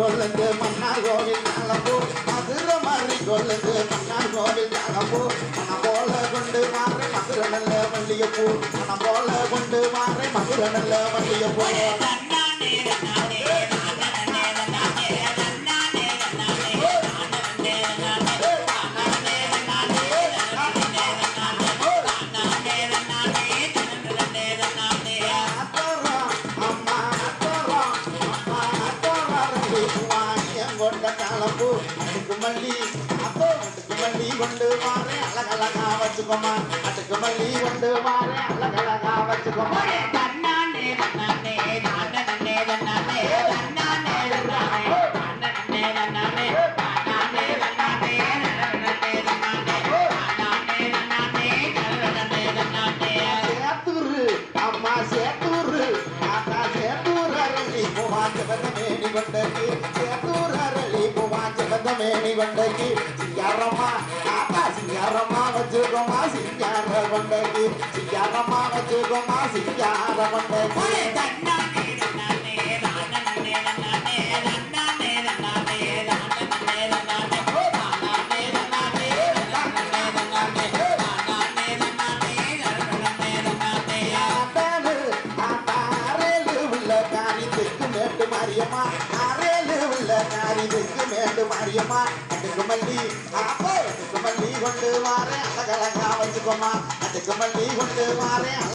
கொள்ளுங்க மன்னார் கோவில் நலப்போ மதுரை மாறி கொள்ளுங்க மன்னார் கோவில் நலப்போ மனம் போல கொண்டு மாறி மதுரை நல்ல மல்லிகைப்பூ மனம் போல கொண்டு மாறி மதுரை நல்ல மல்லிகைப்பூ கொண்ட காலப்பூ அதுக்கு மல்லி அப்போ அதுக்கு மல்லி கொண்டு வாரே அழகழகா வச்சுக்கோமா அதுக்கு மல்லி கொண்டு வாரே அழகழகா வச்சுக்கோமா சேத்தூரு அம்மா சேத்தூரு ஆத்தா சேத்தூர் அரளி பூவாஞ்ச மேனி கொண்டக்கு சேத்தூர் அரளி பூவாஞ்ச மேனி கொண்டக்கு சிங்காரம்மா ஆத்தா சிங்காரம்மா வச்சுக்கோமா சிங்கார கொண்டக்கு சிங்காரம்மா வச்சுக்கோமா சிங்கார மேட்டு மாரியம்மா அரேலு உள்ள காரி தெற்கு மேட்டு மாரியம்மா அதுக்கு மல்லி அப்போ அதுக்கு மல்லி கொண்டு அழகழகா வச்சுக்கோமா அதுக்கு மல்லி கொண்டு மாறேன்